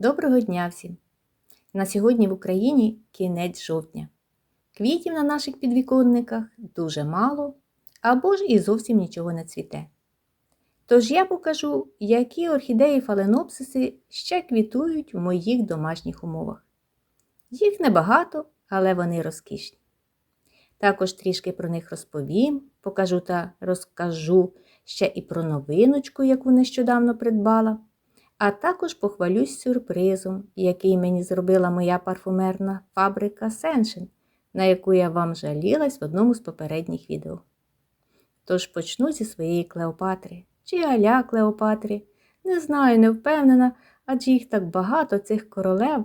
Доброго дня всім! На сьогодні в Україні кінець жовтня. Квітів на наших підвіконниках дуже мало або ж і зовсім нічого не цвіте. Тож я покажу, які орхідеї фаленопсиси ще квітують в моїх домашніх умовах. Їх небагато, але вони розкішні. Також трішки про них розповім, покажу та розкажу ще і про новиночку, яку нещодавно придбала. А також похвалюсь сюрпризом, який мені зробила моя парфумерна фабрика Сеншин, на яку я вам жалілась в одному з попередніх відео. Тож почну зі своєї Клеопатри чи аля Клеопатри. Не знаю, не впевнена, адже їх так багато цих королев.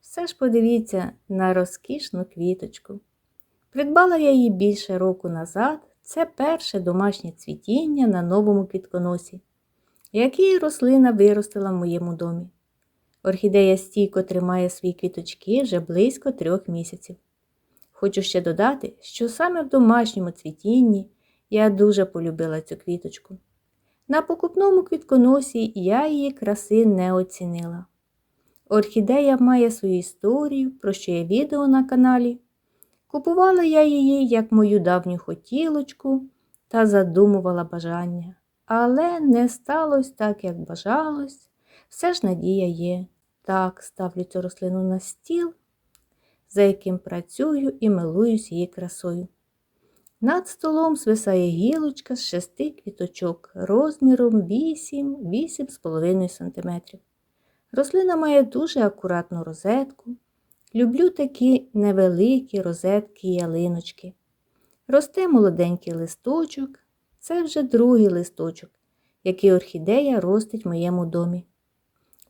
Все ж подивіться на розкішну квіточку. Придбала я її більше року назад. Це перше домашнє цвітіння на новому квітконосі які рослина виростила в моєму домі. Орхідея стійко тримає свої квіточки вже близько трьох місяців. Хочу ще додати, що саме в домашньому цвітінні я дуже полюбила цю квіточку. На покупному квітконосі я її краси не оцінила. Орхідея має свою історію, про що є відео на каналі. Купувала я її як мою давню хотілочку та задумувала бажання. Але не сталося так, як бажалось. Все ж надія є. Так, ставлю цю рослину на стіл, за яким працюю і милуюсь її красою. Над столом свисає гілочка з шести квіточок розміром 8-8,5 см. Рослина має дуже акуратну розетку. Люблю такі невеликі розетки ялиночки. Росте молоденький листочок, це вже другий листочок, який орхідея ростить в моєму домі.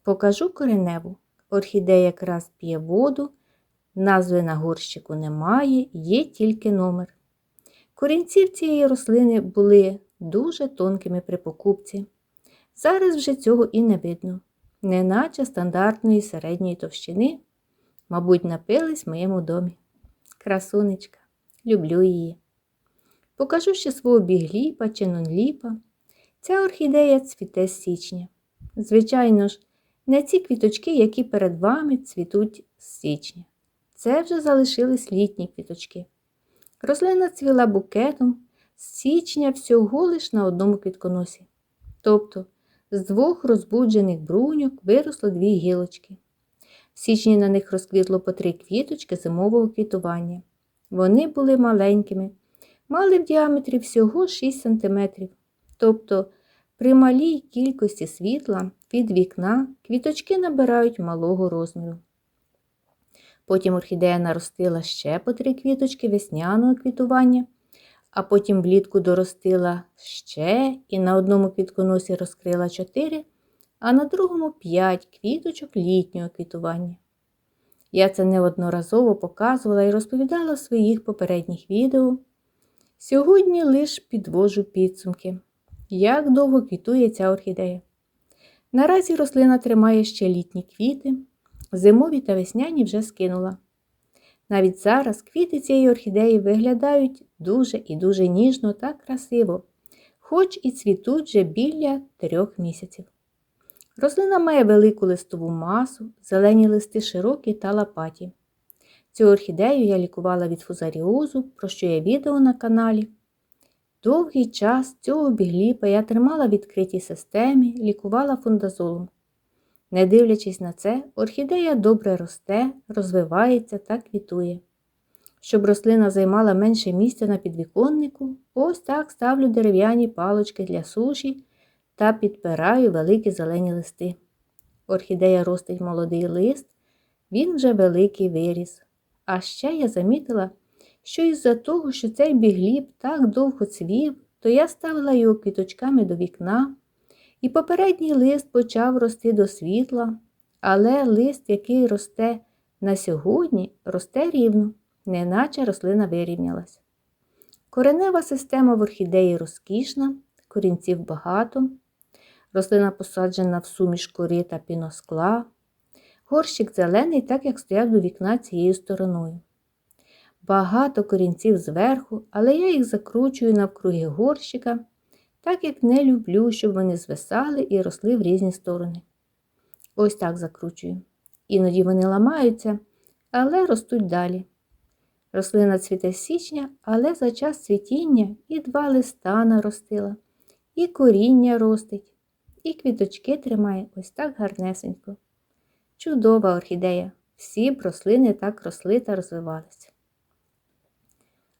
Покажу кореневу. Орхідея якраз п'є воду, назви на горщику немає, є тільки номер. Корінці цієї рослини були дуже тонкими при покупці. Зараз вже цього і не видно, неначе стандартної середньої товщини, мабуть, напились в моєму домі. Красунечка, люблю її. Покажу ще свого бігліпа чи нонліпа. Ця орхідея цвіте з січня. Звичайно ж, не ці квіточки, які перед вами цвітуть з січня. Це вже залишились літні квіточки. Рослина цвіла букетом з січня всього лиш на одному квітконосі. Тобто з двох розбуджених бруньок виросло дві гілочки. В січні на них розквітло по три квіточки зимового квітування. Вони були маленькими мали в діаметрі всього 6 см. Тобто при малій кількості світла від вікна квіточки набирають малого розміру. Потім орхідея наростила ще по три квіточки весняного квітування, а потім влітку доростила ще і на одному квітконосі розкрила 4, а на другому 5 квіточок літнього квітування. Я це неодноразово показувала і розповідала в своїх попередніх відео. Сьогодні лиш підвожу підсумки, як довго квітує ця орхідея. Наразі рослина тримає ще літні квіти, зимові та весняні вже скинула. Навіть зараз квіти цієї орхідеї виглядають дуже і дуже ніжно та красиво, хоч і цвітуть вже біля трьох місяців. Рослина має велику листову масу, зелені листи широкі та лопаті. Цю орхідею я лікувала від фузаріозу, про що є відео на каналі. Довгий час цього бігліпа я тримала в відкритій системі, лікувала фундазолом. Не дивлячись на це, орхідея добре росте, розвивається та квітує. Щоб рослина займала менше місця на підвіконнику, ось так ставлю дерев'яні палочки для суші та підпираю великі зелені листи. Орхідея ростить молодий лист, він вже великий виріс. А ще я замітила, що із-за того, що цей бігліб так довго цвів, то я ставила його квіточками до вікна, і попередній лист почав рости до світла, але лист, який росте на сьогодні, росте рівно, неначе рослина вирівнялась. Коренева система в орхідеї розкішна, корінців багато, рослина посаджена в суміш кори та піноскла. Горщик зелений, так як стояв до вікна цією стороною. Багато корінців зверху, але я їх закручую навкруги горщика, так як не люблю, щоб вони звисали і росли в різні сторони. Ось так закручую. Іноді вони ламаються, але ростуть далі. Рослина цвіте січня, але за час цвітіння і два листа наростила, і коріння ростить, і квіточки тримає ось так гарнесенько. Чудова орхідея. Всі рослини так росли та розвивалися.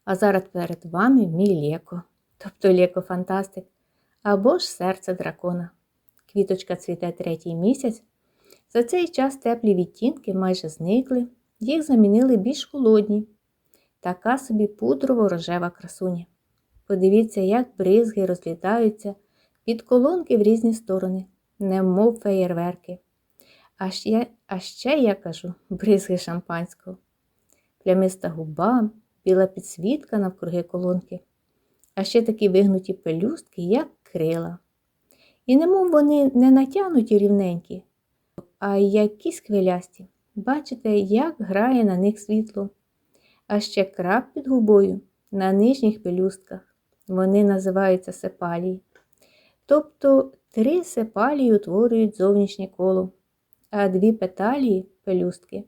А зараз перед вами мій леко, тобто леко фантастик, або ж серце дракона. Квіточка цвіте третій місяць. За цей час теплі відтінки майже зникли, їх замінили більш холодні. Така собі пудрово-рожева красуня. Подивіться, як бризги розлітаються від колонки в різні сторони, немов феєрверки. А ще, а ще я кажу, бризги шампанського. Плямиста губа, біла підсвітка навкруги колонки, а ще такі вигнуті пелюстки, як крила. І немов вони не натягнуті рівненькі, а якісь хвилясті. Бачите, як грає на них світло. А ще краб під губою на нижніх пелюстках. Вони називаються сепалії. Тобто три сепалії утворюють зовнішнє коло, дві петалії пелюстки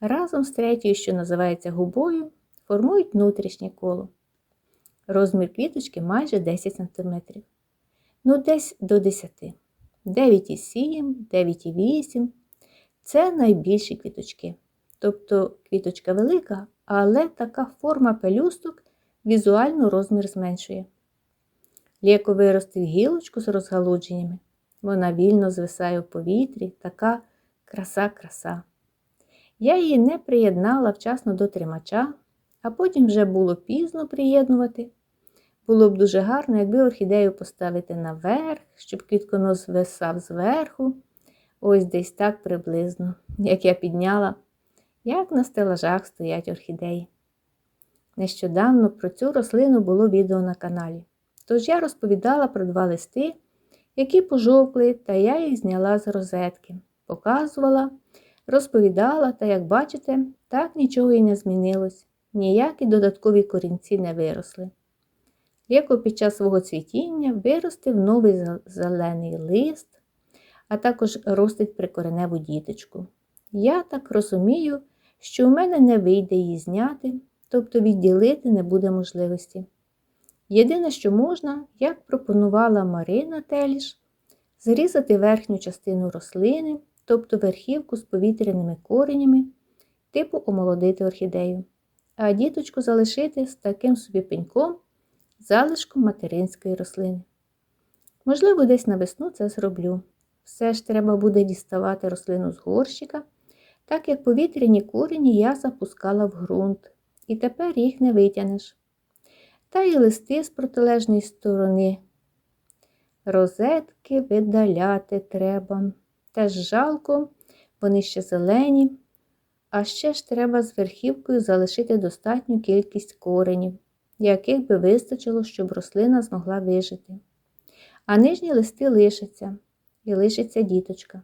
разом з третьою, що називається губою, формують внутрішнє коло. Розмір квіточки майже 10 см. Ну, десь до 10 9,7, 9,8 це найбільші квіточки. Тобто квіточка велика, але така форма пелюсток візуально розмір зменшує. Лєко виростив гілочку з розгалудженнями. Вона вільно звисає у повітрі, така краса-краса. Я її не приєднала вчасно до тримача, а потім вже було пізно приєднувати. Було б дуже гарно, якби орхідею поставити наверх, щоб квітконос висав зверху, ось десь так приблизно, як я підняла, як на стелажах стоять орхідеї. Нещодавно про цю рослину було відео на каналі. Тож я розповідала про два листи, які пожовкли, та я їх зняла з розетки, показувала, розповідала, та, як бачите, так нічого і не змінилось, ніякі додаткові корінці не виросли. Леко під час свого цвітіння виростив новий зелений лист, а також ростить прикореневу діточку. Я так розумію, що у мене не вийде її зняти, тобто відділити не буде можливості. Єдине, що можна, як пропонувала Марина Теліш, зрізати верхню частину рослини, тобто верхівку з повітряними коренями, типу омолодити орхідею, а діточку залишити з таким собі пеньком, залишком материнської рослини. Можливо, десь на весну це зроблю. Все ж треба буде діставати рослину з горщика, так як повітряні корені я запускала в ґрунт, і тепер їх не витягнеш. Та й листи з протилежної сторони. Розетки видаляти треба. Теж жалко, вони ще зелені, а ще ж треба з верхівкою залишити достатню кількість коренів, яких би вистачило, щоб рослина змогла вижити. А нижні листи лишаться і лишиться діточка.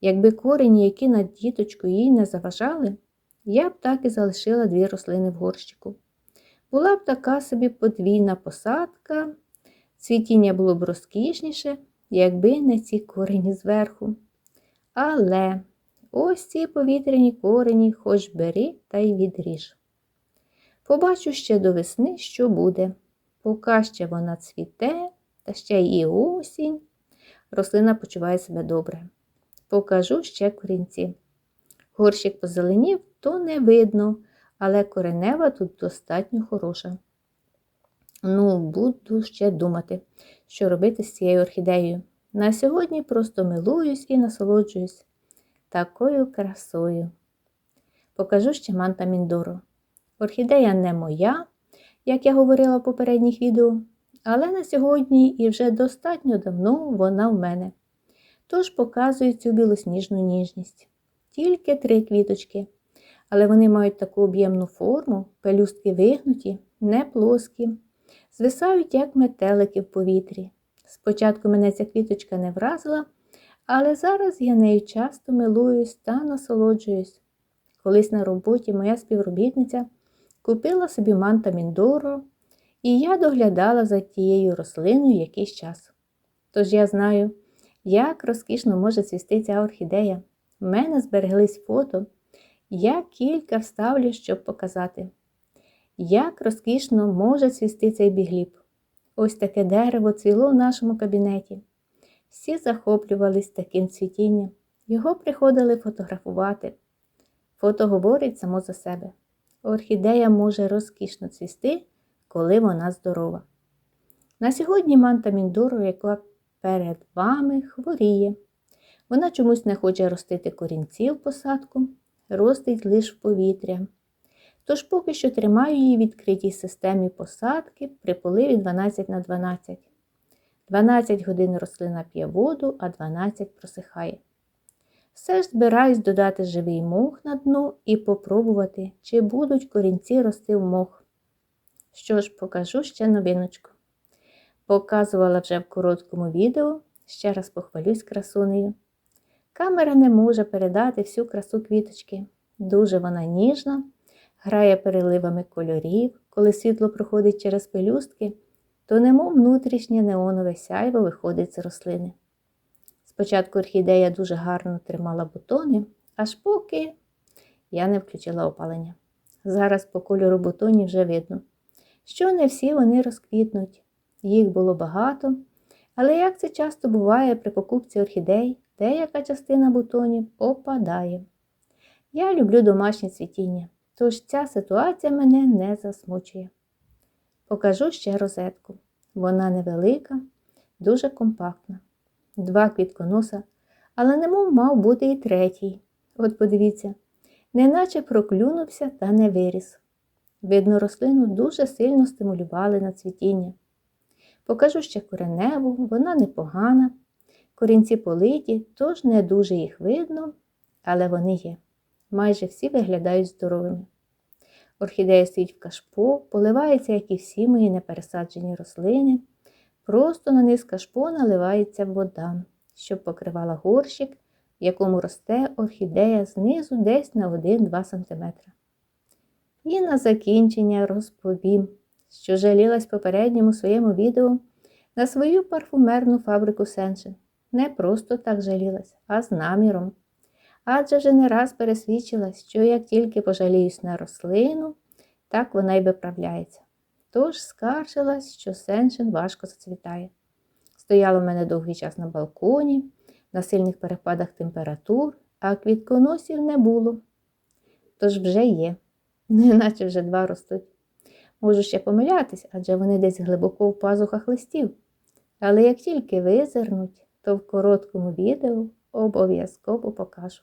Якби корені, які над діточкою їй не заважали, я б так і залишила дві рослини в горщику. Була б така собі подвійна посадка, цвітіння було б розкішніше, якби не ці корені зверху. Але ось ці повітряні корені хоч бери та й відріж. Побачу ще до весни, що буде. Поки ще вона цвіте, та ще і осінь. Рослина почуває себе добре. Покажу ще корінці. Горщик позеленів, то не видно, але коренева тут достатньо хороша. Ну, буду ще думати, що робити з цією орхідеєю. На сьогодні просто милуюсь і насолоджуюсь такою красою. Покажу ще манта Міндоро. Орхідея не моя, як я говорила в попередніх відео, але на сьогодні і вже достатньо давно вона в мене. Тож показую цю білосніжну ніжність. Тільки три квіточки, але вони мають таку об'ємну форму, пелюстки вигнуті, не плоскі, звисають, як метелики в повітрі. Спочатку мене ця квіточка не вразила, але зараз я нею часто милуюсь та насолоджуюсь. Колись на роботі моя співробітниця купила собі манта Міндоро, і я доглядала за тією рослиною якийсь час. Тож я знаю, Як розкішно може цвісти ця орхідея. У мене збереглись фото. Я кілька вставлю, щоб показати. Як розкішно може цвісти цей бігліб. Ось таке дерево цвіло в нашому кабінеті. Всі захоплювались таким цвітінням. Його приходили фотографувати. Фото говорить само за себе. Орхідея може розкішно цвісти, коли вона здорова. На сьогодні манта Міндору, яка перед вами хворіє. Вона чомусь не хоче ростити корінці в посадку, ростить лише в повітря. Тож поки що тримаю її в відкритій системі посадки при поливі 12 на 12. 12 годин рослина п'є воду, а 12 просихає. Все ж збираюсь додати живий мох на дно і попробувати, чи будуть корінці рости в мох. Що ж, покажу ще новиночку. Показувала вже в короткому відео, ще раз похвалюсь красунею. Камера не може передати всю красу квіточки. Дуже вона ніжна, грає переливами кольорів, коли світло проходить через пелюстки, то немов внутрішнє неонове сяйво виходить з рослини. Спочатку орхідея дуже гарно тримала бутони, аж поки я не включила опалення. Зараз по кольору бутонів вже видно, що не всі вони розквітнуть. Їх було багато, але як це часто буває при покупці орхідей, деяка частина бутонів опадає. Я люблю домашнє цвітіння, тож ця ситуація мене не засмучує. Покажу ще розетку. Вона невелика, дуже компактна. Два квітконоса, але немов мав бути і третій. От подивіться, неначе проклюнувся та не виріс. Видно, рослину дуже сильно стимулювали на цвітіння. Покажу ще кореневу, вона непогана. Корінці политі, тож не дуже їх видно, але вони є. Майже всі виглядають здоровими. Орхідея стоїть в кашпо, поливається, як і всі мої непересаджені рослини. Просто на низ кашпо наливається вода, щоб покривала горщик, в якому росте орхідея знизу десь на 1-2 см. І на закінчення розповім, що жалілась попередньому своєму відео на свою парфумерну фабрику Сеншин. Не просто так жалілась, а з наміром. Адже вже не раз пересвідчилась, що як тільки пожаліюсь на рослину, так вона й виправляється. Тож скаржилась, що Сеншин важко зацвітає. Стояла в мене довгий час на балконі, на сильних перепадах температур, а квітконосів не було. Тож вже є, неначе вже два ростуть. Можу ще помилятись, адже вони десь глибоко в пазухах листів. Але як тільки визирнуть, то в короткому відео обов'язково покажу.